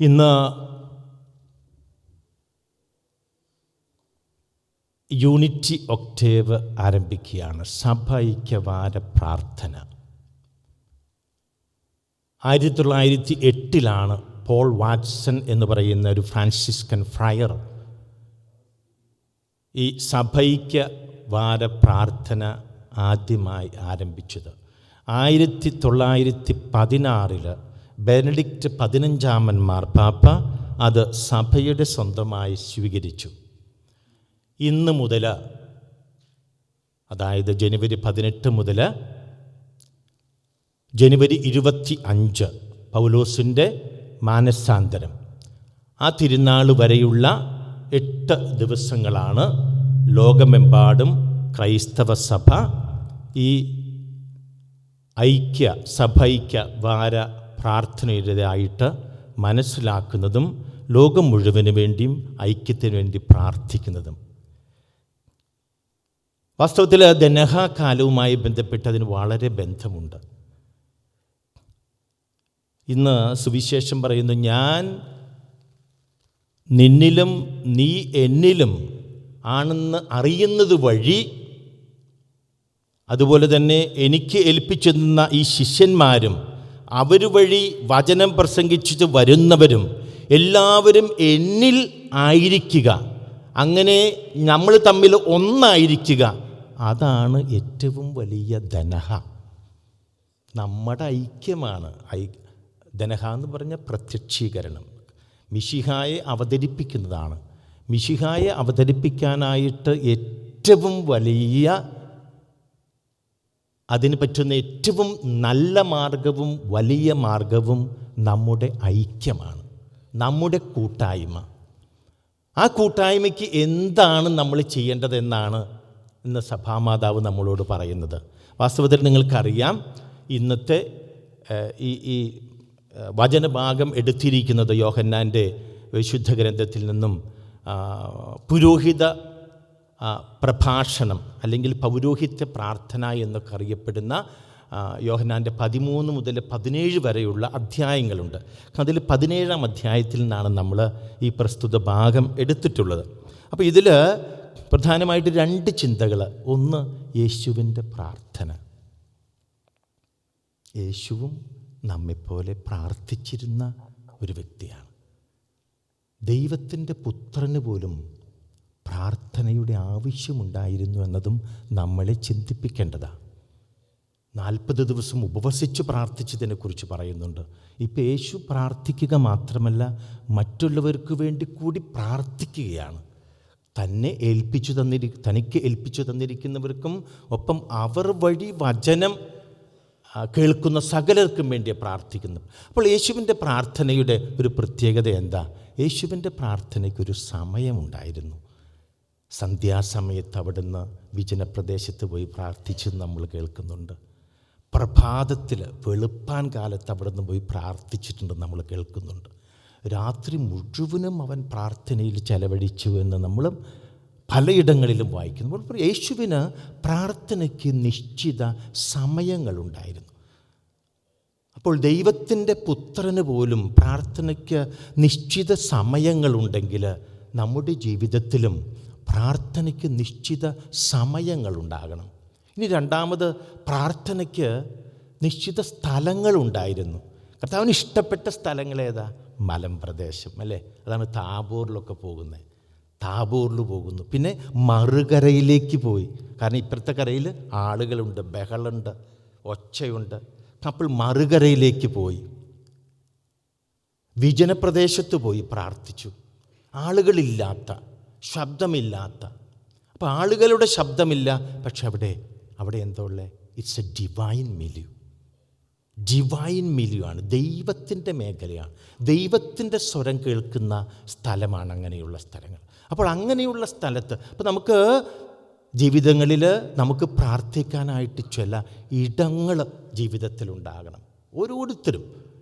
ഇന്ന് unity Octave ആരംഭിക്കുകയാണ്. സഭ ഐക്യവാര പ്രാർത്ഥന. ആയിരത്തി തൊള്ളായിരത്തി എട്ടിലാണ് പോൾ വാട്സൺ എന്ന് പറയുന്ന ഒരു ഫ്രാൻസിസ്കൻ ഫ്രയർ ഈ സഭൈക്യ വാര പ്രാർത്ഥന ആദ്യമായി ആരംഭിച്ചത്. ആയിരത്തി തൊള്ളായിരത്തി പതിനാറിൽ ബെനഡിക്റ്റ് പതിനഞ്ചാമൻ മാർപ്പാപ്പ അത് സഭയുടെ സ്വന്തമായി സ്വീകരിച്ചു. ഇന്ന് മുതൽ അതായത് ജനുവരി പതിനെട്ട് മുതൽ ജനുവരി ഇരുപത്തി അഞ്ച് പൗലോസിന്റെ മാനസാന്തരം. ആ തിരുനാൾ വരെയുള്ള എട്ട് ദിവസങ്ങളാണ് ലോകമെമ്പാടും ക്രൈസ്തവ സഭ ഈ ഐക്യ സഭൈക്യ വാര പ്രാർത്ഥനയുടേതായിട്ട് മനസ്സിലാക്കുന്നതും ലോകം മുഴുവൻ വേണ്ടിയും ഐക്യത്തിന് വേണ്ടി പ്രാർത്ഥിക്കുന്നതും. വാസ്തവത്തിൽ ദനഹാകാലവുമായി ബന്ധപ്പെട്ട് അതിന് വളരെ ബന്ധമുണ്ട്. ഇന്ന് സുവിശേഷം പറയുന്നു ഞാൻ നിന്നിലും നീ എന്നിലും ആണെന്ന് അറിയുന്നത് വഴി അതുപോലെ തന്നെ എനിക്ക് ഏൽപ്പിച്ചെന്ന ഈ ശിഷ്യന്മാരും അവർ വഴി വചനം പ്രസംഗിച്ചിട്ട് വരുന്നവരും എല്ലാവരും എന്നിൽ ആയിരിക്കുക. അങ്ങനെ നമ്മൾ തമ്മിൽ ഒന്നായിരിക്കുക. അതാണ് ഏറ്റവും വലിയ ധനഹ. നമ്മുടെ ഐക്യമാണ്. ഐ ധനഹ എന്ന് പറഞ്ഞ പ്രത്യക്ഷീകരണം. മിഷിഹായെ അവതരിപ്പിക്കുന്നതാണ്. മിഷിഹായെ അവതരിപ്പിക്കാനായിട്ട് ഏറ്റവും വലിയ അതിന് പറ്റുന്ന ഏറ്റവും നല്ല മാർഗവും വലിയ മാർഗവും നമ്മുടെ ഐക്യമാണ് നമ്മുടെ കൂട്ടായ്മ. ആ കൂട്ടായ്മയ്ക്ക് എന്താണ് നമ്മൾ ചെയ്യേണ്ടതെന്നാണ് ഇന്ന് സഭാമാതാവ് നമ്മളോട് പറയുന്നത്. വാസ്തവത്തിൽ നിങ്ങൾക്കറിയാം ഇന്നത്തെ ഈ ഈ വചനഭാഗം എടുത്തിരിക്കുന്നത് യോഹന്നാന്റെ വിശുദ്ധ ഗ്രന്ഥത്തിൽ നിന്നും പുരോഹിത പ്രഭാഷണം അല്ലെങ്കിൽ പൗരോഹിത്യ പ്രാർത്ഥന എന്നൊക്കെ അറിയപ്പെടുന്ന യോഹനാന്റെ പതിമൂന്ന് മുതൽ പതിനേഴ് വരെയുള്ള അധ്യായങ്ങളുണ്ട്. അതിൽ പതിനേഴാം അധ്യായത്തിൽ നിന്നാണ് നമ്മൾ ഈ പ്രസ്തുത ഭാഗം എടുത്തിട്ടുള്ളത്. അപ്പോൾ ഇതിൽ പ്രധാനമായിട്ട് രണ്ട് ചിന്തകൾ. ഒന്ന് യേശുവിന്റെ പ്രാർത്ഥന. യേശുവും നമ്മെപ്പോലെ പ്രാർത്ഥിച്ചിരുന്ന ഒരു വ്യക്തിയാണ്. ദൈവത്തിന്റെ പുത്രന് പോലും പ്രാർത്ഥനയുടെ ആവശ്യമുണ്ടായിരുന്നു എന്നതും നമ്മളെ ചിന്തിപ്പിക്കേണ്ടതാണ് നാൽപ്പത് ദിവസം ഉപവസിച്ച് പ്രാർത്ഥിച്ചതിനെക്കുറിച്ച് പറയുന്നുണ്ട്. ഇപ്പം യേശു പ്രാർത്ഥിക്കുക മാത്രമല്ല മറ്റുള്ളവർക്ക് വേണ്ടി കൂടി പ്രാർത്ഥിക്കുകയാണ്. തന്നെ ഏൽപ്പിച്ചു തന്നിരി തനിക്ക് ഏൽപ്പിച്ചു തന്നിരിക്കുന്നവർക്കും ഒപ്പം അവർ വഴി വചനം കേൾക്കുന്ന സകലർക്കും വേണ്ടി പ്രാർത്ഥിക്കുന്നു അപ്പോൾ യേശുവിന്റെ പ്രാർത്ഥനയുടെ ഒരു പ്രത്യേകത എന്താ? യേശുവിന്റെ പ്രാർത്ഥനയ്ക്കൊരു സമയമുണ്ടായിരുന്നു. സന്ധ്യാസമയത്ത് അവിടുന്ന് വിജനപ്രദേശത്ത് പോയി പ്രാർത്ഥിച്ചു നമ്മൾ കേൾക്കുന്നുണ്ട്. പ്രഭാതത്തിൽ വെളുപ്പാൻ കാലത്ത് അവിടുന്ന് പോയി പ്രാർത്ഥിച്ചിട്ടുണ്ട് നമ്മൾ കേൾക്കുന്നുണ്ട്. രാത്രി മുഴുവനും അവൻ പ്രാർത്ഥനയിൽ ചെലവഴിച്ചു എന്ന് നമ്മളും പലയിടങ്ങളിലും വായിക്കുന്നു. യേശുവിന് പ്രാർത്ഥനയ്ക്ക് നിശ്ചിത സമയങ്ങളുണ്ടായിരുന്നു. അപ്പോൾ ദൈവത്തിന്റെ പുത്രന് പോലും പ്രാർത്ഥനയ്ക്ക് നിശ്ചിത സമയങ്ങളുണ്ടെങ്കിൽ നമ്മുടെ ജീവിതത്തിലും പ്രാർത്ഥനയ്ക്ക് നിശ്ചിത സമയങ്ങളുണ്ടാകണം. ഇനി രണ്ടാമത് പ്രാർത്ഥനയ്ക്ക് നിശ്ചിത സ്ഥലങ്ങളുണ്ടായിരുന്നു. കർത്താവിന് ഇഷ്ടപ്പെട്ട സ്ഥലങ്ങൾ ഏതാ? മലമ്പ്രദേശം അല്ലേ? അതാണ് താബൂറിലൊക്കെ പോകുന്നത്. താബൂറിൽ പോകുന്നു. പിന്നെ മറുകരയിലേക്ക് പോയി. കാരണം ഇപ്പുറത്തെ കരയിൽ ആളുകളുണ്ട് ബഹളുണ്ട് ഒച്ചയുണ്ട്. അപ്പോൾ മറുകരയിലേക്ക് പോയി. വിജനപ്രദേശത്ത് പോയി പ്രാർത്ഥിച്ചു. ആളുകളില്ലാത്ത ശബ്ദമില്ലാത്ത. അപ്പോൾ ആളുകളുടെ ശബ്ദമില്ല. പക്ഷെ അവിടെ അവിടെ എന്തോ ഉള്ളത് it's a divine milieu divine milieu ആണ്. ദൈവത്തിന്റെ മേഖലയാണ്. ദൈവത്തിന്റെ സ്വരം കേൾക്കുന്ന സ്ഥലമാണ് അങ്ങനെയുള്ള സ്ഥലങ്ങൾ. അപ്പോൾ അങ്ങനെയുള്ള സ്ഥലത്ത് അപ്പോൾ നമുക്ക് ജീവിതങ്ങളിൽ നമുക്ക് പ്രാർത്ഥിക്കാനായിട്ട് ചില ഇടങ്ങൾ ജീവിതത്തിലുണ്ടാകണം. ഓരോരുത്തരും.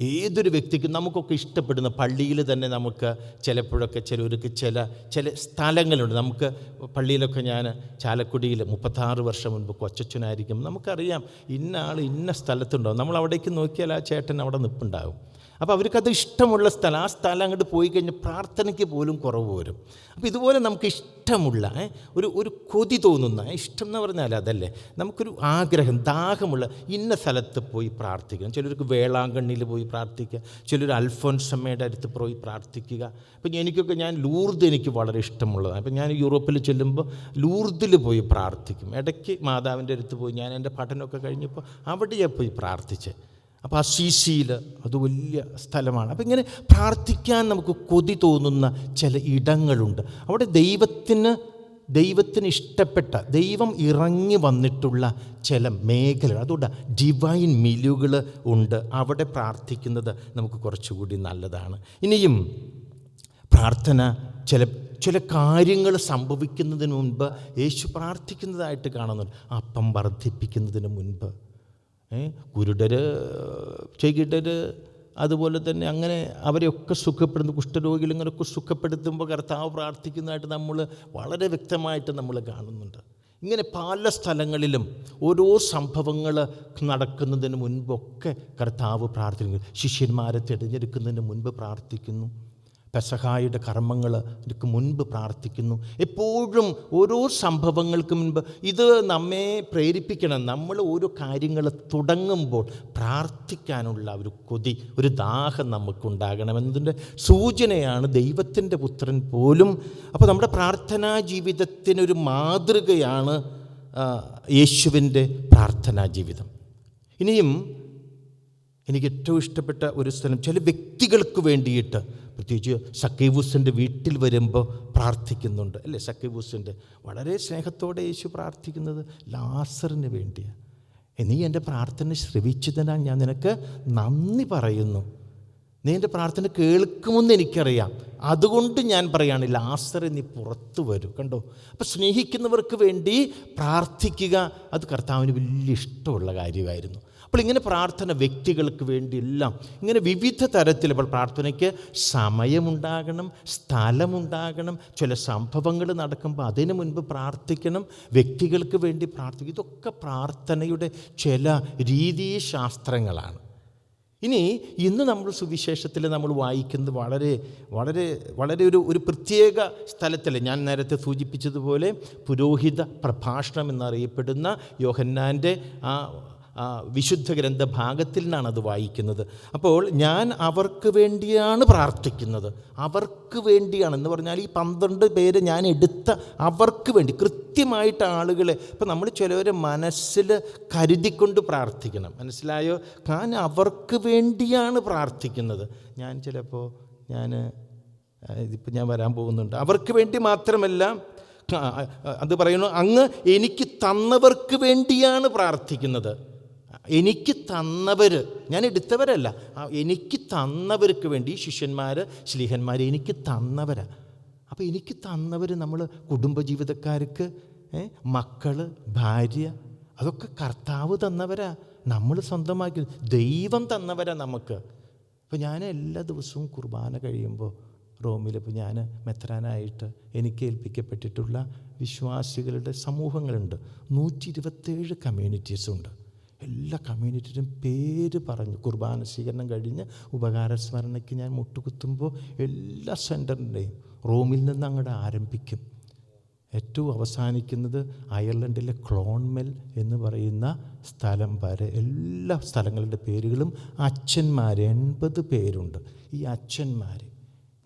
ഏതൊരു വ്യക്തിക്കും നമുക്കൊക്കെ ഇഷ്ടപ്പെടുന്ന പള്ളിയിൽ തന്നെ നമുക്ക് ചിലപ്പോഴൊക്കെ ചിലവർക്ക് ചില ചില സ്ഥലങ്ങളുണ്ട്. നമുക്ക് പള്ളിയിലൊക്കെ ഞാൻ ചാലക്കുടിയിൽ മുപ്പത്താറ് വർഷം മുൻപ് കൊച്ചച്ഛനായിരിക്കും നമുക്കറിയാം ഇന്ന ആൾ ഇന്ന സ്ഥലത്തുണ്ടാവും. നമ്മൾ അവിടേക്ക് നോക്കിയാൽ ആ ചേട്ടൻ അവിടെ നിൽപ്പുണ്ടാകും അപ്പോൾ അവർക്കത് ഇഷ്ടമുള്ള സ്ഥലം ആ സ്ഥലം അങ്ങോട്ട് പോയി കഴിഞ്ഞാൽ പ്രാർത്ഥനയ്ക്ക് പോലും കുറവ് വരും. അപ്പോൾ ഇതുപോലെ നമുക്ക് ഇഷ്ടമുള്ള ഒരു ഒരു കൊതി തോന്നുന്ന ഇഷ്ടം എന്ന് പറഞ്ഞാൽ അതല്ലേ? നമുക്കൊരു ആഗ്രഹം ദാഹമുള്ള ഇന്ന സ്ഥലത്ത് പോയി പ്രാർത്ഥിക്കണം. ചിലർക്ക് വേളാങ്കണ്ണിയിൽ പോയി പ്രാർത്ഥിക്കുക ചിലർ അൽഫോൻസമ്മയുടെ അടുത്ത് പോയി പ്രാർത്ഥിക്കുക. അപ്പം എനിക്കൊക്കെ ഞാൻ ലൂർദ് എനിക്ക് വളരെ ഇഷ്ടമുള്ളതാണ്. അപ്പം ഞാൻ യൂറോപ്പിൽ ചെല്ലുമ്പോൾ ലൂർദിൽ പോയി പ്രാർത്ഥിക്കും. ഇടയ്ക്ക് മാതാവിന്റെ അടുത്ത് പോയി ഞാൻ എന്റെ പഠനമൊക്കെ കഴിഞ്ഞപ്പോൾ അവിടെ ഞാൻ പോയി പ്രാർത്ഥിച്ചേ അപ്പോൾ അസീസിയിൽ അത് വലിയ സ്ഥലമാണ്. അപ്പോൾ ഇങ്ങനെ പ്രാർത്ഥിക്കാൻ നമുക്ക് കൊതി തോന്നുന്ന ചില ഇടങ്ങളുണ്ട്. അവിടെ ദൈവത്തിന് ദൈവത്തിന് ഇഷ്ടപ്പെട്ട ദൈവം ഇറങ്ങി വന്നിട്ടുള്ള ചില മേഖലകൾ. അതുകൊണ്ട് ഡിവൈൻ മിലുകൾ ഉണ്ട്. അവിടെ പ്രാർത്ഥിക്കുന്നത് നമുക്ക് കുറച്ചുകൂടി നല്ലതാണ്. ഇനിയും പ്രാർത്ഥന ചില ചില കാര്യങ്ങൾ സംഭവിക്കുന്നതിന് മുൻപ് യേശു പ്രാർത്ഥിക്കുന്നതായിട്ട് കാണുന്നുണ്ട്. അപ്പം വർദ്ധിപ്പിക്കുന്നതിന് മുൻപ്. ഏ? കുരുടര് അതുപോലെ തന്നെ അങ്ങനെ അവരെയൊക്കെ സുഖപ്പെടുന്നു കുഷ്ഠരോഗികൾ ഇങ്ങനെയൊക്കെ സുഖപ്പെടുത്തുമ്പോൾ കർത്താവ് പ്രാർത്ഥിക്കുന്നതായിട്ട് നമ്മൾ വളരെ വ്യക്തമായിട്ട് നമ്മൾ കാണുന്നുണ്ട്. ഇങ്ങനെ പല സ്ഥലങ്ങളിലും ഓരോ സംഭവങ്ങൾ നടക്കുന്നതിന് മുൻപൊക്കെ കർത്താവ് പ്രാർത്ഥിക്കുന്നു. ശിഷ്യന്മാരെ തിരഞ്ഞെടുക്കുന്നതിന് മുൻപ് പ്രാർത്ഥിക്കുന്നു. പെസഹായുടെ കർമ്മങ്ങൾക്ക് മുൻപ് പ്രാർത്ഥിക്കുന്നു. എപ്പോഴും ഓരോ സംഭവങ്ങൾക്ക് മുൻപ് ഇത് നമ്മെ പ്രേരിപ്പിക്കണം. നമ്മൾ ഓരോ കാര്യങ്ങൾ തുടങ്ങുമ്പോൾ പ്രാർത്ഥിക്കാനുള്ള ഒരു കൊതി ഒരു ദാഹം നമുക്കുണ്ടാകണം എന്നതിന്റെ സൂചനയാണ് ദൈവത്തിന്റെ പുത്രൻ പോലും. അപ്പോൾ നമ്മുടെ പ്രാർത്ഥനാ ജീവിതത്തിനൊരു മാതൃകയാണ് യേശുവിന്റെ പ്രാർത്ഥനാ ജീവിതം. ഇനിയും എനിക്ക് ഏറ്റവും ഇഷ്ടപ്പെട്ട ഒരു സ്ഥലം ചില വ്യക്തികൾക്ക് വേണ്ടിയിട്ട്. പ്രത്യേകിച്ച് സക്കൈവൂസിന്റെ വീട്ടിൽ വരുമ്പോൾ പ്രാർത്ഥിക്കുന്നുണ്ട്. അല്ലേ? സക്കൈവൂസിന്റെ വളരെ സ്നേഹത്തോടെ യേശു പ്രാർത്ഥിക്കുന്നത് ലാസറിന് വേണ്ടിയാണ് നീ എന്റെ പ്രാർത്ഥന ശ്രവിച്ചതിനാൽ ഞാൻ നിനക്ക് നന്ദി പറയുന്നു. നീ എന്റെ പ്രാർത്ഥന കേൾക്കുമെന്ന് എനിക്കറിയാം. അതുകൊണ്ട് ഞാൻ പറയാണ് ലാസർ നീ പുറത്തു വരൂ. കണ്ടോ? അപ്പോൾ സ്നേഹിക്കുന്നവർക്ക് വേണ്ടി പ്രാർത്ഥിക്കുക അത് കർത്താവിന് വലിയ ഇഷ്ടമുള്ള കാര്യമായിരുന്നു. അപ്പോൾ ഇങ്ങനെ പ്രാർത്ഥന വ്യക്തികൾക്ക് വേണ്ടിയെല്ലാം ഇങ്ങനെ വിവിധ തരത്തിൽ ഇപ്പോൾ പ്രാർത്ഥനയ്ക്ക് സമയമുണ്ടാകണം സ്ഥലമുണ്ടാകണം ചില സംഭവങ്ങൾ നടക്കുമ്പോൾ അതിനു മുൻപ് പ്രാർത്ഥിക്കണം വ്യക്തികൾക്ക് വേണ്ടി പ്രാർത്ഥിക്കും ഇതൊക്കെ പ്രാർത്ഥനയുടെ ചില രീതിശാസ്ത്രങ്ങളാണ്. ഇനി ഇന്ന് നമ്മൾ സുവിശേഷത്തിൽ നമ്മൾ വായിക്കുന്നത് വളരെ വളരെ വളരെ ഒരു ഒരു പ്രത്യേക സ്ഥലത്തിൽ ഞാൻ നേരത്തെ സൂചിപ്പിച്ചതുപോലെ പുരോഹിത പ്രഭാഷണം എന്നറിയപ്പെടുന്ന യോഹന്നാന്റെ ആ ആ വിശുദ്ധ ഗ്രന്ഥ ഭാഗത്തിൽ നിന്നാണ് അത് വായിക്കുന്നത്. അപ്പോൾ ഞാൻ അവർക്ക് വേണ്ടിയാണ് പ്രാർത്ഥിക്കുന്നത്. അവർക്ക് വേണ്ടിയാണ്. എന്ന് പറഞ്ഞാൽ ഈ പന്ത്രണ്ട് പേര് ഞാൻ എടുത്ത അവർക്ക് വേണ്ടി കൃത്യമായിട്ട് ആളുകളെ ഇപ്പം നമ്മൾ ചിലവരെ മനസ്സിൽ കരുതിക്കൊണ്ട് പ്രാർത്ഥിക്കണം. മനസ്സിലായോ? ഞാൻ അവർക്ക് വേണ്ടിയാണ് പ്രാർത്ഥിക്കുന്നത്. ഞാൻ ചിലപ്പോൾ ഞാൻ ഇതിപ്പോൾ ഞാൻ വരാൻ പോകുന്നുണ്ട്. അവർക്ക് വേണ്ടി മാത്രമല്ല അത് പറയുന്നു അങ്ങ് എനിക്ക് തന്നവർക്ക് വേണ്ടിയാണ് പ്രാർത്ഥിക്കുന്നത്. എനിക്ക് തന്നവർ ഞാൻ എടുത്തവരല്ല. എനിക്ക് തന്നവർക്ക് വേണ്ടി ശിഷ്യന്മാർ ശ്ലീഹന്മാർ എനിക്ക് തന്നവരാ. അപ്പോൾ എനിക്ക് തന്നവർ നമ്മൾ കുടുംബജീവിതക്കാർക്ക് മക്കൾ ഭാര്യ അതൊക്കെ കർത്താവ് തന്നവരാ. നമ്മൾ സ്വന്തമാക്കി ദൈവം തന്നവരാ നമുക്ക്. അപ്പോൾ ഞാൻ എല്ലാ ദിവസവും കുർബാന കഴിയുമ്പോൾ റോമിൽ ഇപ്പോൾ ഞാൻ മെത്രാനായിട്ട് എനിക്ക് ഏൽപ്പിക്കപ്പെട്ടിട്ടുള്ള വിശ്വാസികളുടെ സമൂഹങ്ങളുണ്ട്. നൂറ്റി ഇരുപത്തേഴ് കമ്മ്യൂണിറ്റീസുണ്ട്. എല്ലാ കമ്മ്യൂണിറ്റിയിലും പേര് പറഞ്ഞു. കുർബാന സ്വീകരണം കഴിഞ്ഞ് ഉപകാരസ്മരണയ്ക്ക് ഞാൻ മുട്ടുകുത്തുമ്പോൾ എല്ലാ സെന്ററിന്റെയും റോമിൽ നിന്ന് അങ്ങോട്ട് ആരംഭിക്കും. ഏറ്റവും അവസാനിക്കുന്നത് അയർലൻഡിലെ ക്ലോൺമെൽ എന്ന് പറയുന്ന സ്ഥലം വരെ. എല്ലാ സ്ഥലങ്ങളുടെ പേരുകളും അച്ഛന്മാർ എൺപത് പേരുണ്ട്. ഈ അച്ഛന്മാർ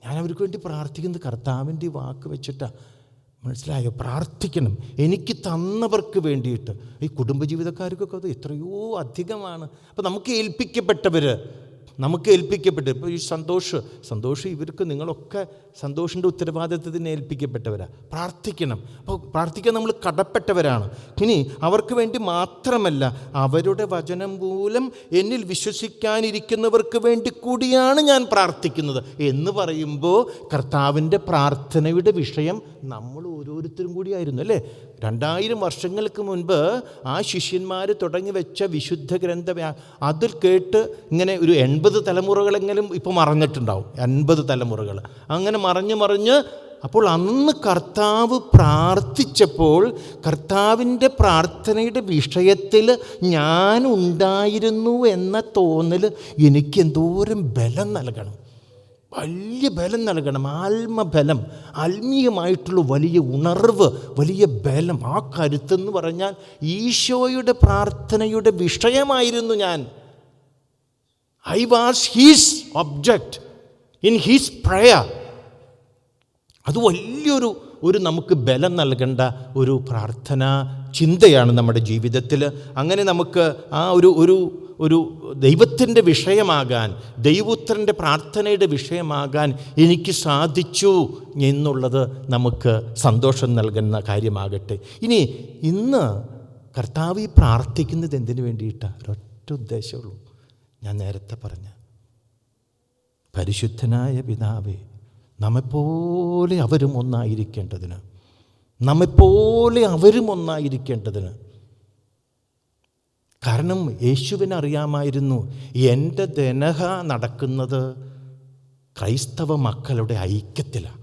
ഞാൻ അവർക്ക് വേണ്ടി പ്രാർത്ഥിക്കുന്നത് കർത്താവിന്റെ വാക്ക് വെച്ചിട്ടാണ് മനസ്സിലായോ? പ്രാർത്ഥിക്കണം. എനിക്ക് തന്നവർക്ക് വേണ്ടിയിട്ട്. ഈ കുടുംബജീവിതക്കാർക്കൊക്കെ അത് എത്രയോ അധികമാണ്. അപ്പോൾ നമുക്ക് ഏൽപ്പിക്കപ്പെട്ടവർ നമുക്ക് ഏൽപ്പിക്കപ്പെട്ടു. ഇപ്പോൾ ഈ സന്തോഷ് സന്തോഷ് ഇവർക്ക് നിങ്ങളൊക്കെ സന്തോഷിന്റെ ഉത്തരവാദിത്വത്തിന് ഏൽപ്പിക്കപ്പെട്ടവരാണ് പ്രാർത്ഥിക്കണം. അപ്പോൾ പ്രാർത്ഥിക്കാൻ നമ്മൾ കടപ്പെട്ടവരാണ്. ഇനി അവർക്ക് വേണ്ടി മാത്രമല്ല അവരുടെ വചനം മൂലം എന്നിൽ വിശ്വസിക്കാനിരിക്കുന്നവർക്ക് വേണ്ടി കൂടിയാണ് ഞാൻ പ്രാർത്ഥിക്കുന്നത്. എന്ന് പറയുമ്പോൾ കർത്താവിന്റെ പ്രാർത്ഥനയുടെ വിഷയം നമ്മൾ ഓരോരുത്തരും കൂടിയായിരുന്നു അല്ലേ? രണ്ടായിരം വർഷങ്ങൾക്ക് മുൻപ് ആ ശിഷ്യന്മാർ തുടങ്ങി വെച്ച വിശുദ്ധ ഗ്രന്ഥ അതിൽ കേട്ട് ഇങ്ങനെ ഒരു എൺപത് തലമുറകളെങ്കിലും ഇപ്പോൾ മറഞ്ഞിട്ടുണ്ടാവും എൺപത് തലമുറകൾ അങ്ങനെ മറഞ്ഞ് മറിഞ്ഞ് അപ്പോൾ അന്ന് കർത്താവ് പ്രാർത്ഥിച്ചപ്പോൾ കർത്താവിന്റെ പ്രാർത്ഥനയുടെ വിഷയത്തിൽ ഞാൻ ഉണ്ടായിരുന്നു എന്ന തോന്നൽ എനിക്ക് എന്തോരം ബലം നൽകണം. വലിയ ബലം നൽകണം ആത്മബലം ആത്മീയമായിട്ടുള്ള വലിയ ഉണർവ് വലിയ ബലം. ആ കരുത്തെന്ന് പറഞ്ഞാൽ ഈശോയുടെ പ്രാർത്ഥനയുടെ വിഷയമായിരുന്നു ഞാൻ. I was his object in his prayer അത് വലിയൊരു ഒരു നമുക്ക് ബലം നൽകേണ്ട ഒരു പ്രാർത്ഥന ചിന്തയാണ് നമ്മുടെ ജീവിതത്തിൽ. അങ്ങനെ നമുക്ക് ആ ഒരു ഒരു ഒരു ദൈവത്തിന്റെ വിഷയമാകാൻ ദൈവപുത്രന്റെ പ്രാർത്ഥനയുടെ വിഷയമാകാൻ എനിക്ക് സാധിച്ചു എന്നുള്ളത് നമുക്ക് സന്തോഷം നൽകുന്ന കാര്യമാകട്ടെ. ഇനി ഇന്ന് കർത്താവ് ഈ പ്രാർത്ഥിക്കുന്നത് എന്തിനു വേണ്ടിയിട്ടാണ് ഒരൊറ്റ ഉദ്ദേശമുള്ളൂ ഞാൻ നേരത്തെ പറഞ്ഞ പരിശുദ്ധനായ പിതാവേ നമ്മെപ്പോലെ അവരും ഒന്നായിരിക്കേണ്ടതിന് നമ്മെപ്പോലെ അവരും ഒന്നായിരിക്കേണ്ടതിന് കാരണം യേശുവിന് അറിയാമായിരുന്നു എന്റെ ദനഹ നടക്കുന്നത് ക്രൈസ്തവ മക്കളുടെ ഐക്യത്തിലാണ്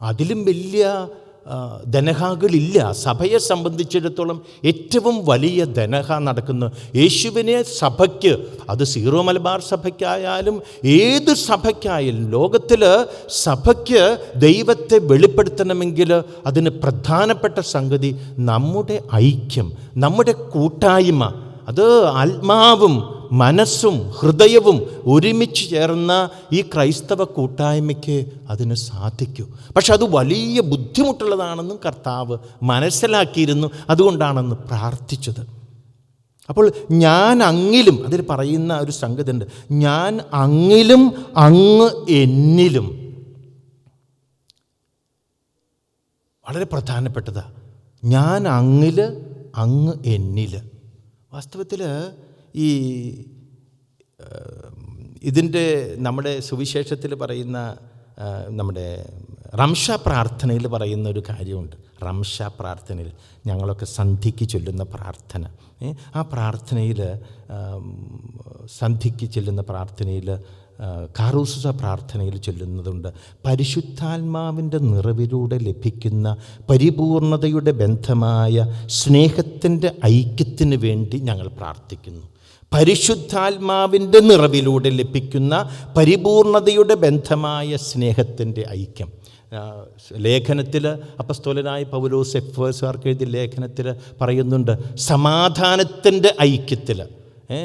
അതിലും വലിയ ധനഹകളില്ല സഭയെ സംബന്ധിച്ചിടത്തോളം ഏറ്റവും വലിയ ധനഹ നടക്കുന്നു. യേശുവിനെ സഭയ്ക്ക് അത് സീറോ മലബാർ സഭയ്ക്കായാലും ഏത് സഭയ്ക്കായാലും ലോകത്തിൽ സഭയ്ക്ക് ദൈവത്തെ വെളിപ്പെടുത്തണമെങ്കിൽ അതിന് പ്രധാനപ്പെട്ട സംഗതി നമ്മുടെ ഐക്യം നമ്മുടെ കൂട്ടായ്മ അത് ആത്മാവും മനസ്സും ഹൃദയവും ഒരുമിച്ച് ചേർന്ന ഈ ക്രൈസ്തവ കൂട്ടായ്മയ്ക്ക് അതിന് സാധിക്കൂ. പക്ഷെ അത് വലിയ ബുദ്ധിമുട്ടുള്ളതാണെന്നും കർത്താവ് മനസ്സിലാക്കിയിരുന്നു അതുകൊണ്ടാണെന്ന് പ്രാർത്ഥിച്ചത്. അപ്പോൾ ഞാൻ അങ്ങിലും അതിൽ പറയുന്ന ഒരു സംഗതി ഉണ്ട് ഞാൻ അങ്ങിലും അങ്ങ് എന്നിലും. വളരെ പ്രധാനപ്പെട്ടതാണ് ഞാൻ അങ്ങിൽ അങ്ങ് എന്നിൽ വാസ്തവത്തിൽ ഈ ഇതിന്റെ നമ്മുടെ സുവിശേഷത്തിൽ പറയുന്ന നമ്മുടെ റംഷ പ്രാർത്ഥനയിൽ പറയുന്ന ഒരു കാര്യമുണ്ട്. റംഷ പ്രാർത്ഥനയിൽ ഞങ്ങളൊക്കെ സന്ധിക്ക് ചൊല്ലുന്ന പ്രാർത്ഥന. ആ പ്രാർത്ഥനയിൽ സന്ധിക്ക് ചെല്ലുന്ന പ്രാർത്ഥനയിൽ കാറൂസ പ്രാർത്ഥനയിൽ ചൊല്ലുന്നതുണ്ട്. പരിശുദ്ധാത്മാവിന്റെ നിറവിലൂടെ ലഭിക്കുന്ന പരിപൂർണതയുടെ ബന്ധമായ സ്നേഹത്തിന്റെ ഐക്യത്തിന് വേണ്ടി ഞങ്ങൾ പ്രാർത്ഥിക്കുന്നു. പരിശുദ്ധാത്മാവിന്റെ നിറവിലൂടെ ലഭിക്കുന്ന പരിപൂർണതയുടെ ബന്ധമായ സ്നേഹത്തിന്റെ ഐക്യം. ലേഖനത്തിൽ അപ്പസ്തോലനായ പൗലോസ് എഫേസുകാർക്ക് എഴുതിയ ലേഖനത്തിൽ പറയുന്നുണ്ട് സമാധാനത്തിന്റെ ഐക്യത്തിൽ.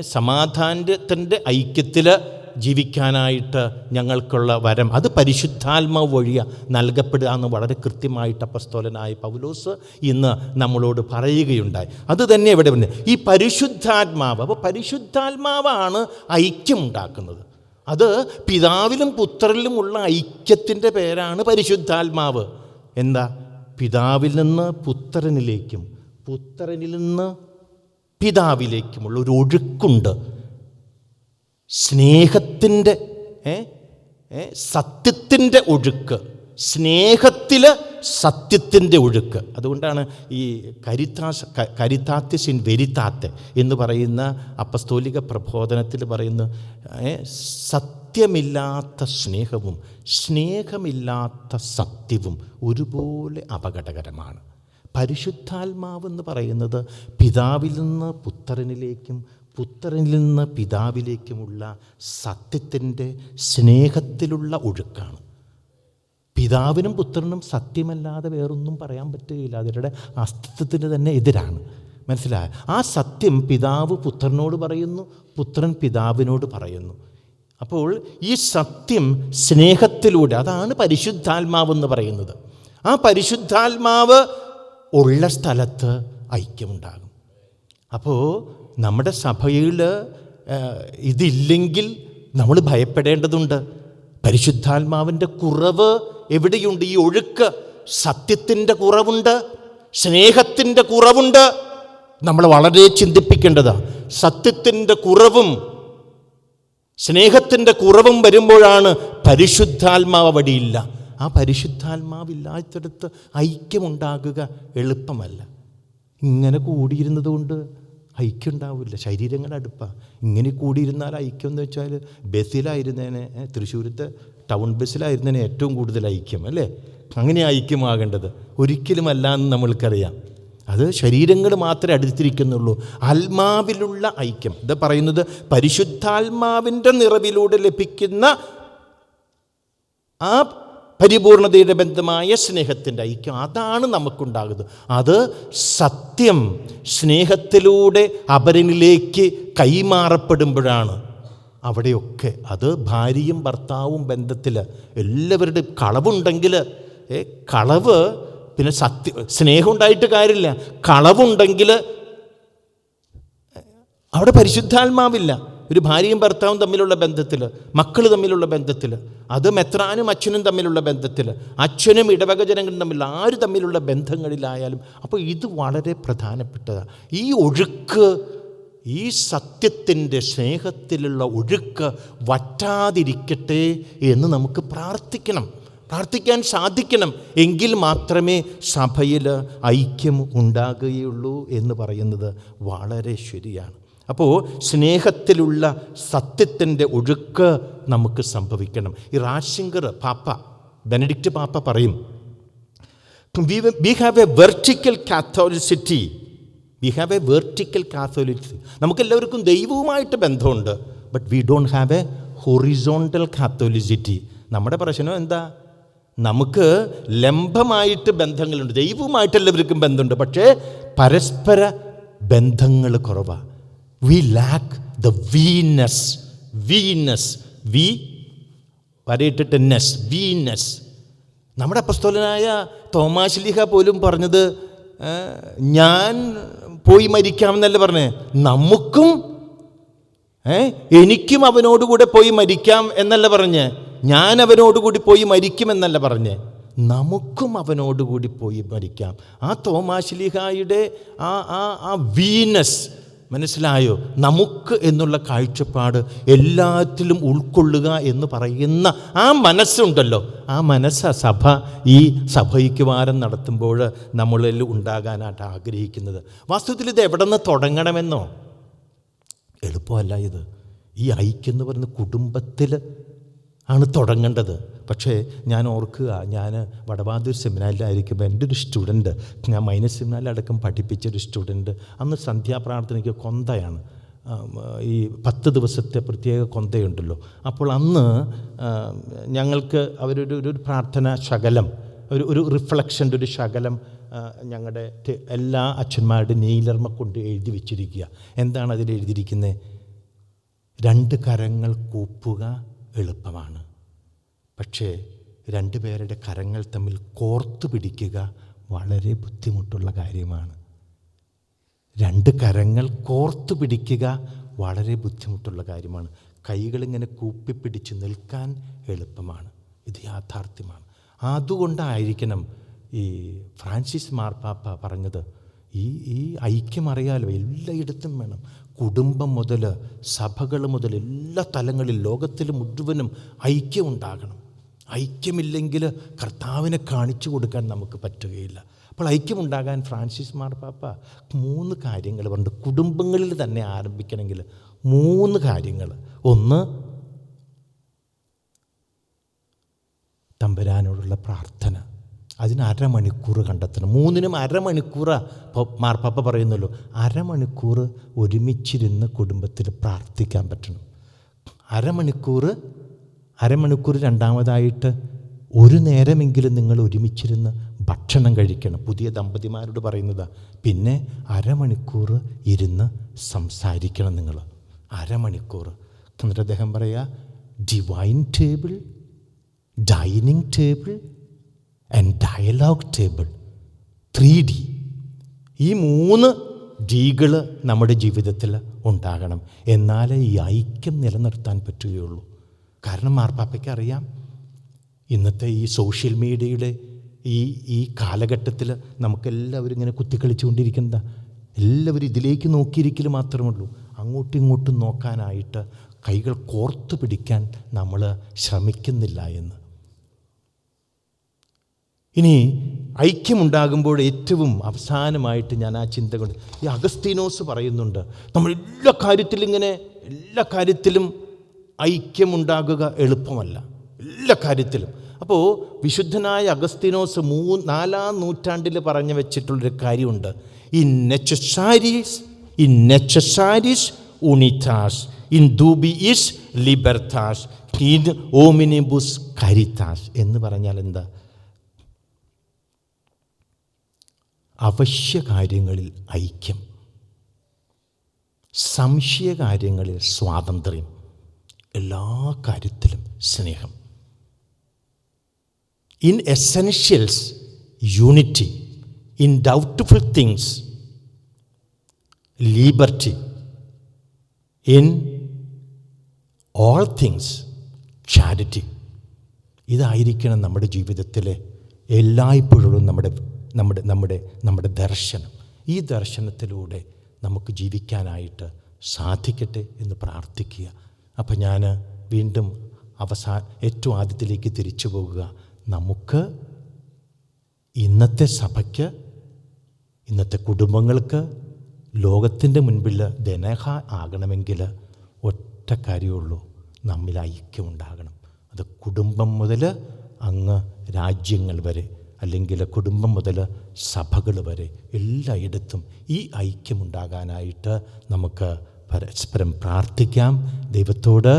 സമാധാനത്തിന്റെ ഐക്യത്തിൽ ജീവിക്കാനായിട്ട് ഞങ്ങൾക്കുള്ള വരം. അത് പരിശുദ്ധാത്മാവ് വഴിയ നൽകപ്പെടുക എന്ന് വളരെ കൃത്യമായിട്ട് അപ്പസ്തോലനായ പൗലോസ് ഇന്ന് നമ്മളോട് പറയുകയുണ്ടായി. അത് തന്നെ ഇവിടെ പിന്നെ ഈ പരിശുദ്ധാത്മാവ് അപ്പോൾ പരിശുദ്ധാത്മാവാണ് ഐക്യമുണ്ടാക്കുന്നത് അത് പിതാവിലും പുത്രനിലുമുള്ള ഐക്യത്തിന്റെ പേരാണ് പരിശുദ്ധാത്മാവ്. എന്താ? പിതാവിൽ നിന്ന് പുത്രനിലേക്കും പുത്രനിൽ നിന്ന് പിതാവിലേക്കുമുള്ള ഒരു ഒഴുക്കുണ്ട്. സ്നേഹത്തിന്റെ സത്യത്തിന്റെ ഒഴുക്ക്. സ്നേഹത്തിൽ സത്യത്തിന്റെ ഒഴുക്ക്. അതുകൊണ്ടാണ് ഈ കരിത്താസ് ക- സിൻ വെരിത്താത്തെ എന്ന് പറയുന്ന അപ്പസ്തോലിക പ്രബോധനത്തിൽ പറയുന്ന സത്യമില്ലാത്ത സ്നേഹവും സ്നേഹമില്ലാത്ത സത്യവും ഒരുപോലെ അപകടകരമാണ്. പരിശുദ്ധാത്മാവ് എന്ന് പറയുന്നത് പിതാവിൽ നിന്ന് പുത്രനിലേക്കും പുത്രനിൽ നിന്ന് പിതാവിലേക്കുമുള്ള സത്യത്തിന്റെ സ്നേഹത്തിലുള്ള ഒഴുക്കാണ്. പിതാവിനും പുത്രനും സത്യമല്ലാതെ വേറൊന്നും പറയാൻ പറ്റുകയില്ല. അവരുടെ അസ്തിത്വത്തിന് തന്നെ എതിരാണ്. മനസ്സിലായ? ആ സത്യം പിതാവ് പുത്രനോട് പറയുന്നു പുത്രൻ പിതാവിനോട് പറയുന്നു. അപ്പോൾ ഈ സത്യം സ്നേഹത്തിലൂടെ അതാണ് പരിശുദ്ധാത്മാവ് എന്ന് പറയുന്നത്. ആ പരിശുദ്ധാത്മാവ് ഉള്ള സ്ഥലത്ത് ഐക്യമുണ്ടാകും. അപ്പോൾ നമ്മുടെ സഭയിൽ ഇതില്ലെങ്കിൽ നമ്മൾ ഭയപ്പെടേണ്ടതുണ്ട്. പരിശുദ്ധാത്മാവിന്റെ കുറവ് എവിടെയുണ്ട്? ഈ ഒഴുക്ക് സത്യത്തിന്റെ കുറവുണ്ട്? സ്നേഹത്തിന്റെ കുറവുണ്ട്? നമ്മൾ വളരെ ചിന്തിപ്പിക്കേണ്ടതാണ് സത്യത്തിന്റെ കുറവും സ്നേഹത്തിന്റെ കുറവും വരുമ്പോഴാണ് പരിശുദ്ധാത്മാവ് വഴിയില്ല. ആ പരിശുദ്ധാത്മാവില്ലാത്തടത്ത് ഐക്യമുണ്ടാകുക എളുപ്പമല്ല. ഇങ്ങനെ കൂടിയിരുന്നത് കൊണ്ട് ഐക്യം ഉണ്ടാവില്ല ശരീരങ്ങളുടെ അടുപ്പാണ് ഇങ്ങനെ കൂടിയിരുന്നാൽ ഐക്യം എന്ന് വെച്ചാൽ ബസ്സിലായിരുന്നേനെ തൃശ്ശൂരത്തെ ടൗൺ ബസ്സിലായിരുന്നേനെ ഏറ്റവും കൂടുതൽ ഐക്യം അല്ലേ? അങ്ങനെ ഐക്യമാകേണ്ടത് ഒരിക്കലും അല്ല എന്ന് നമ്മൾക്കറിയാം. അത് ശരീരങ്ങൾ മാത്രമേ അടുത്തിരിക്കുന്നുള്ളൂ. ആത്മാവിലുള്ള ഐക്യം. ഇത് പറയുന്നത് പരിശുദ്ധാത്മാവിന്റെ നിറവിലൂടെ ലഭിക്കുന്ന ആ പരിപൂർണതയുടെ ബന്ധമായ സ്നേഹത്തിന്റെ ഐക്യം. അതാണ് നമുക്കുണ്ടാകുന്നത്. അത് സത്യം സ്നേഹത്തിലൂടെ അപരനിലേക്ക് കൈമാറപ്പെടുമ്പോഴാണ് അവിടെയൊക്കെ. അത് ഭാര്യയും ഭർത്താവും ബന്ധത്തിൽ എല്ലാവരുടെയും കളവുണ്ടെങ്കിൽ കളവ് പിന്നെ സത്യ സ്നേഹം ഉണ്ടായിട്ട് കാര്യമില്ല. കളവുണ്ടെങ്കിൽ അവിടെ പരിശുദ്ധാത്മാവില്ല. ഒരു ഭാര്യയും ഭർത്താവും തമ്മിലുള്ള ബന്ധത്തിൽ മക്കൾ തമ്മിലുള്ള ബന്ധത്തിൽ അത് മെത്രാനും അച്ഛനും തമ്മിലുള്ള ബന്ധത്തിൽ അച്ഛനും ഇടവക ജനങ്ങളും തമ്മിലുള്ള ആര് തമ്മിലുള്ള ബന്ധങ്ങളിലായാലും അപ്പോൾ ഇത് വളരെ പ്രധാനപ്പെട്ടതാണ് ഈ ഒഴുക്ക് ഈ സത്യത്തിന്റെ സ്നേഹത്തിലുള്ള ഒഴുക്ക് വറ്റാതിരിക്കട്ടെ എന്ന് നമുക്ക് പ്രാർത്ഥിക്കണം. പ്രാർത്ഥിക്കാൻ സാധിക്കണം. എങ്കിൽ മാത്രമേ സഭയിൽ ഐക്യം ഉണ്ടാകുകയുള്ളൂ എന്ന് പറയുന്നത് വളരെ ശരിയാണ്. അപ്പോൾ സ്നേഹത്തിലുള്ള സത്യത്തിന്റെ ഒഴുക്ക് നമുക്ക് സംഭവിക്കണം. ഈ റാഷിങ്കർ പാപ്പ ബെനഡിക്റ്റ് പാപ്പ പറയും we have a vertical catholicity we have a vertical catholicity നമുക്കെല്ലാവർക്കും ദൈവവുമായിട്ട് ബന്ധമുണ്ട് but we don't have a horizontal catholicity നമ്മുടെ പ്രശ്നം എന്താ? നമുക്ക് ലംബമായിട്ട് ബന്ധങ്ങളുണ്ട് ദൈവവുമായിട്ട് എല്ലാവർക്കും ബന്ധമുണ്ട് പക്ഷേ പരസ്പര ബന്ധങ്ങൾ കുറവാണ് we lack the weness weness we വരയിട്ടിട്ട് ness weness നമ്മുടെ അപ്പസ്തോലനായ തോമാശ്ലീഹ പോലും പറഞ്ഞത് ഞാൻ പോയി മരിക്കാമെന്നല്ല പറഞ്ഞേ. നമുക്കും എനിക്കും അവനോടുകൂടെ പോയി മരിക്കാം എന്നല്ല പറഞ്ഞ്. ഞാൻ അവനോടുകൂടി പോയി മരിക്കുമെന്നല്ല പറഞ്ഞ്. നമുക്കും അവനോടുകൂടി പോയി മരിക്കാം. ആ തോമാശ്ലിഹായുടെ ആ ആ ആ വീനസ് മനസ്സിലായോ? നമുക്ക് എന്നുള്ള കാഴ്ചപ്പാട് എല്ലാത്തിലും ഉൾക്കൊള്ളുക എന്ന് പറയുന്ന ആ മനസ്സുണ്ടല്ലോ. ആ മനസ്സ് സഭ. ഈ സഭയ്ക്കുവാരം നടത്തുമ്പോൾ നമ്മളിൽ ഉണ്ടാകാനായിട്ട് ആഗ്രഹിക്കുന്നത്. വാസ്തവത്തിൽ ഇത് എവിടെ നിന്ന് തുടങ്ങണമെന്നോ? എളുപ്പമല്ല ഇത്. ഈ ഐക്യം എന്ന് പറയുന്ന കുടുംബത്തിൽ ആണ് തുടങ്ങേണ്ടത്. പക്ഷേ ഞാൻ ഓർക്കുക ഞാൻ വടവാതൂർ സെമിനാറിലായിരിക്കുമ്പോൾ എന്റെ ഒരു സ്റ്റുഡന്റ് ഞാൻ മൈനസ് സെമിനാരിലടക്കം പഠിപ്പിച്ച ഒരു സ്റ്റുഡന്റ് അന്ന് സന്ധ്യാപ്രാർത്ഥനയ്ക്ക് കൊന്തയാണ്. ഈ പത്ത് ദിവസത്തെ പ്രത്യേക കൊന്തയുണ്ടല്ലോ. അപ്പോൾ അന്ന് ഞങ്ങൾക്ക് അവരൊരു ഒരു പ്രാർത്ഥന ശകലം ഒരു ഒരു റിഫ്ലക്ഷന്റെ ഒരു ശകലം ഞങ്ങളുടെ എല്ലാ അച്ഛന്മാരുടെ നീലർമ്മ കൊണ്ട് എഴുതി വെച്ചിരിക്കുക. എന്താണ് അതിൽ എഴുതിയിരിക്കുന്നത്? രണ്ട് കരങ്ങൾ കൂപ്പുക എളുപ്പമാണ്. പക്ഷേ രണ്ടുപേരുടെ കരങ്ങൾ തമ്മിൽ കോർത്തു പിടിക്കുക വളരെ ബുദ്ധിമുട്ടുള്ള കാര്യമാണ്. രണ്ട് കരങ്ങൾ കോർത്തു പിടിക്കുക വളരെ ബുദ്ധിമുട്ടുള്ള കാര്യമാണ്. കൈകളിങ്ങനെ കൂപ്പിപ്പിടിച്ച് നിൽക്കാൻ എളുപ്പമാണ്. ഇത് യാഥാർത്ഥ്യമാണ്. അതുകൊണ്ടായിരിക്കണം ഈ ഫ്രാൻസിസ് മാർപ്പാപ്പ പറഞ്ഞത്. ഈ ഈ ഐക്യം അറിയാലോ? എല്ലായിടത്തും വേണം. കുടുംബം മുതൽ സഭകൾ മുതൽ എല്ലാ തലങ്ങളിൽ ലോകത്തിൽ മുഴുവനും ഐക്യമുണ്ടാകണം. ഐക്യമില്ലെങ്കിൽ കർത്താവിനെ കാണിച്ചു കൊടുക്കാൻ നമുക്ക് പറ്റുകയില്ല. അപ്പോൾ ഐക്യമുണ്ടാകാൻ ഫ്രാൻസിസ് മാർപ്പാപ്പ മൂന്ന് കാര്യങ്ങൾ പറഞ്ഞു കുടുംബങ്ങളിൽ തന്നെ ആരംഭിക്കണമെങ്കിൽ മൂന്ന് കാര്യങ്ങൾ ഒന്ന് തമ്പരാനോടുള്ള പ്രാർത്ഥന. അതിന് അരമണിക്കൂർ കണ്ടെത്തണം. മൂന്നിനും അരമണിക്കൂറാണ് മാർപ്പാപ്പ പറയുന്നല്ലോ. അരമണിക്കൂർ ഒരുമിച്ചിരുന്ന് കുടുംബത്തിൽ പ്രാർത്ഥിക്കാൻ പറ്റണം. അരമണിക്കൂർ അരമണിക്കൂർ രണ്ടാമതായിട്ട് ഒരു നേരമെങ്കിലും നിങ്ങൾ ഒരുമിച്ചിരുന്ന് ഭക്ഷണം കഴിക്കണം. പുതിയ ദമ്പതിമാരോട് പറയുന്നത്. പിന്നെ അരമണിക്കൂർ ഇരുന്ന് സംസാരിക്കണം നിങ്ങൾ. അരമണിക്കൂർ. എന്നിട്ട് അദ്ദേഹം പറയുക divine table dining table and dialogue table three D ഈ മൂന്ന് ഡികൾ നമ്മുടെ ജീവിതത്തിൽ ഉണ്ടാകണം. എന്നാലേ ഈ ഐക്യം നിലനിർത്താൻ പറ്റുകയുള്ളൂ. കാരണം മാർപ്പാപ്പയ്ക്ക് അറിയാം ഇന്നത്തെ ഈ സോഷ്യൽ മീഡിയയുടെ ഈ ഈ കാലഘട്ടത്തിൽ നമുക്കെല്ലാവരും ഇങ്ങനെ കുത്തിക്കളിച്ചുകൊണ്ടിരിക്കുന്നതാ. എല്ലാവരും ഇതിലേക്ക് നോക്കിയിരിക്കൽ മാത്രമേ ഉള്ളൂ അങ്ങോട്ടും ഇങ്ങോട്ടും നോക്കാനായിട്ട് കൈകൾ കോർത്തു പിടിക്കാൻ നമ്മൾ ശ്രമിക്കുന്നില്ല എന്ന്. ഇനി ഐക്യമുണ്ടാകുമ്പോൾ ഏറ്റവും അവസാനമായിട്ട് ഞാൻ ആ ചിന്ത കൊണ്ട് ഈ അഗസ്തീനോസ് പറയുന്നുണ്ട് നമ്മൾ എല്ലാ കാര്യത്തിലും ഇങ്ങനെ എല്ലാ കാര്യത്തിലും ഐക്യമുണ്ടാകുക എളുപ്പമല്ല എല്ലാ കാര്യത്തിലും. അപ്പോൾ വിശുദ്ധനായ അഗസ്തീനോസ് മൂ നാലാം നൂറ്റാണ്ടിൽ പറഞ്ഞു വെച്ചിട്ടുള്ളൊരു കാര്യമുണ്ട് ഇൻ നെച്ചസാരീസ് ഇൻ നെച്ചസാരീസ് ഉണിതാസ് ഇൻ ദൂബി ഈസ് ലിബർത്താസ് ഇൻ ഓമിനിബുസ് കരിതാസ് എന്ന് പറഞ്ഞാൽ എന്താ? അവശ്യ കാര്യങ്ങളിൽ ഐക്യം. സംശയ കാര്യങ്ങളിൽ സ്വാതന്ത്ര്യം. എല്ലാ കാര്യത്തിലും സ്നേഹം. In essentials unity in doubtful things liberty in all things charity ഇതായിരിക്കണം നമ്മുടെ ജീവിതത്തിലെ എല്ലായ്പ്പോഴും നമ്മുടെ നമ്മുടെ നമ്മുടെ നമ്മുടെ ദർശനം. ഈ ദർശനത്തിലൂടെ നമുക്ക് ജീവിക്കാനായിട്ട് സാധിക്കട്ടെ എന്ന് പ്രാർത്ഥിക്കുക. അപ്പം ഞാൻ വീണ്ടും അവസാന ഏറ്റവും ആദ്യത്തിലേക്ക് തിരിച്ചു പോകുക. നമുക്ക് ഇന്നത്തെ സഭയ്ക്ക് ഇന്നത്തെ കുടുംബങ്ങൾക്ക് ലോകത്തിന്റെ മുൻപിൽ ധനഹ ആകണമെങ്കിൽ ഒറ്റ കാര്യമുള്ളൂ. നമ്മിൽ ഐക്യം ഉണ്ടാകണം. അത് കുടുംബം മുതൽ അങ്ങ് രാജ്യങ്ങൾ വരെ അല്ലെങ്കിൽ കുടുംബം മുതൽ സഭകൾ വരെ എല്ലായിടത്തും ഈ ഐക്യമുണ്ടാകാനായിട്ട് നമുക്ക് പരസ്പരം പ്രാർത്ഥിക്കാം. ദൈവത്തോട്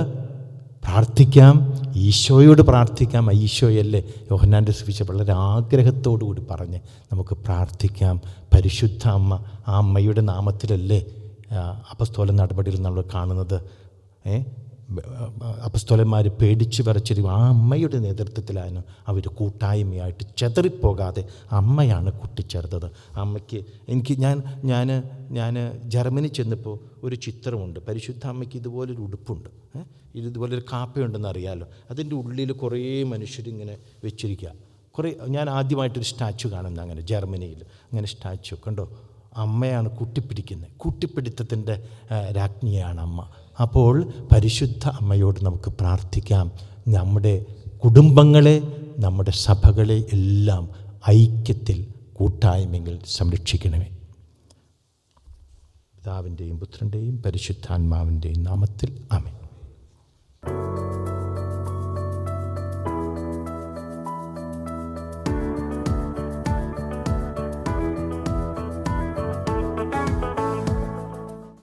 പ്രാർത്ഥിക്കാം. ഈശോയോട് പ്രാർത്ഥിക്കാം. ഈശോയല്ലേ യോഹനാന്റെ സുവിശേഷം വളരെ ആഗ്രഹത്തോടു കൂടി പറഞ്ഞ് നമുക്ക് പ്രാർത്ഥിക്കാം. പരിശുദ്ധ അമ്മ ആ അമ്മയുടെ നാമത്തിലല്ലേ അപസ്തോല നടപടിയിൽ നമ്മൾ കാണുന്നത്. ഏ? അപസ്തോലന്മാർ പേടിച്ചു വരച്ചൊരു ആ അമ്മയുടെ നേതൃത്വത്തിലാണ് അവർ കൂട്ടായ്മയായിട്ട് ചെതറിപ്പോകാതെ അമ്മയാണ് കൂട്ടിച്ചേർത്തത്. അമ്മയ്ക്ക് എനിക്ക് ഞാൻ ഞാൻ ഞാൻ ജർമ്മനി ചെന്നപ്പോൾ ഒരു ചിത്രമുണ്ട്. പരിശുദ്ധ അമ്മയ്ക്ക് ഇതുപോലൊരു ഉടുപ്പുണ്ട്. ഇതുപോലൊരു കാപ്പയുണ്ടെന്ന് അറിയാമല്ലോ അതിന്റെ ഉള്ളിൽ കുറേ മനുഷ്യരിങ്ങനെ വെച്ചിരിക്കുക കുറേ ഞാൻ ആദ്യമായിട്ടൊരു സ്റ്റാച്ചു കാണുന്നത് അങ്ങനെ ജർമ്മനിയിൽ. അങ്ങനെ സ്റ്റാച്ചു കണ്ടോ? അമ്മയാണ് കൂട്ടിപ്പിടിക്കുന്നത്. കൂട്ടിപ്പിടുത്തത്തിന്റെ രാജ്ഞിയാണ് അമ്മ. അപ്പോൾ പരിശുദ്ധ അമ്മയോട് നമുക്ക് പ്രാർത്ഥിക്കാം. നമ്മുടെ കുടുംബങ്ങളെ നമ്മുടെ സഭകളെ എല്ലാം ഐക്യത്തിൽ കൂട്ടായ്മയിൽ സംരക്ഷിക്കണമേ. പിതാവിന്റെയും പുത്രന്റെയും പരിശുദ്ധാത്മാവിന്റെയും നാമത്തിൽ ആമേൻ.